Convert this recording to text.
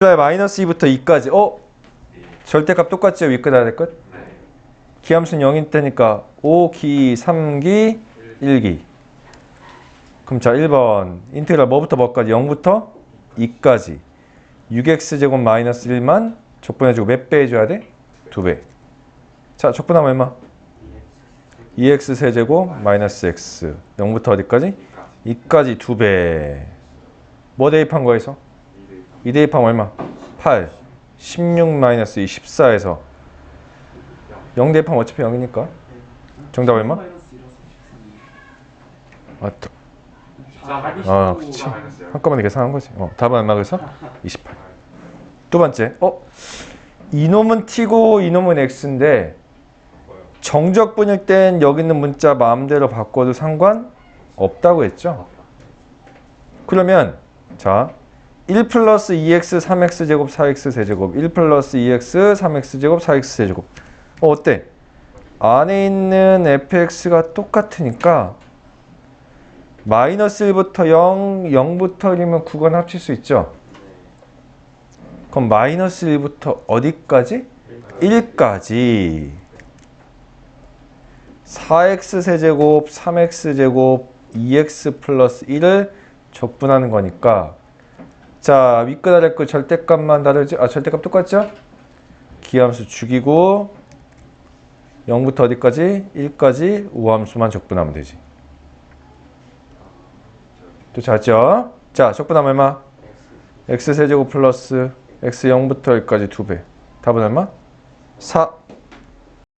마이너스 2부터 2까지 어? 절대값 똑같죠? 위끝 아래 끝? 네. 기함수는 0인 때니까 5기, 3기, 1기 그럼 자 1번 인테그랄 뭐부터 뭐까지? 0부터 2까지 6x제곱 마이너스 1만 적분해주고 몇 배 해줘야 돼? 2배 자 적분하면 얼마? 2x 세제곱 마이너스 x 0부터 어디까지? 2까지 2배 뭐 대입한 거에서? 2 대입 하면 얼마? 8 16 마이너스 2 14에서 0 대입 하면 어차피 0이니까 정답 얼마? 아, 또, 아 그치 한꺼번에 계산한 거지 어, 답은 얼마 그래서? 28두 번째 어? 이놈은 t고 이놈은 x인데 정적분일 땐 여기 있는 문자 마음대로 바꿔도 상관 없다고 했죠? 그러면 자, 1 플러스 2x 3x 제곱 4x 세제곱 1 플러스 2x 3x 제곱 4x 세제곱 어, 어때? 안에 있는 fx가 똑같으니까 마이너스 1부터 0, 0부터 1이면 9건 합칠 수 있죠? 그럼 마이너스 1부터 어디까지? 1까지 4x 세제곱 3x 제곱 2x 플러스 1을 적분하는 거니까 자 윗끝 아래 끝 절대값만 다르지? 아 절대값 똑같죠? 기함수 죽이고 0부터 어디까지? 1까지 우함수만 적분하면 되지 또 잤죠? 자 적분하면 얼마? x 세제곱 플러스 x 0부터 1까지 2배 답은 얼마? 4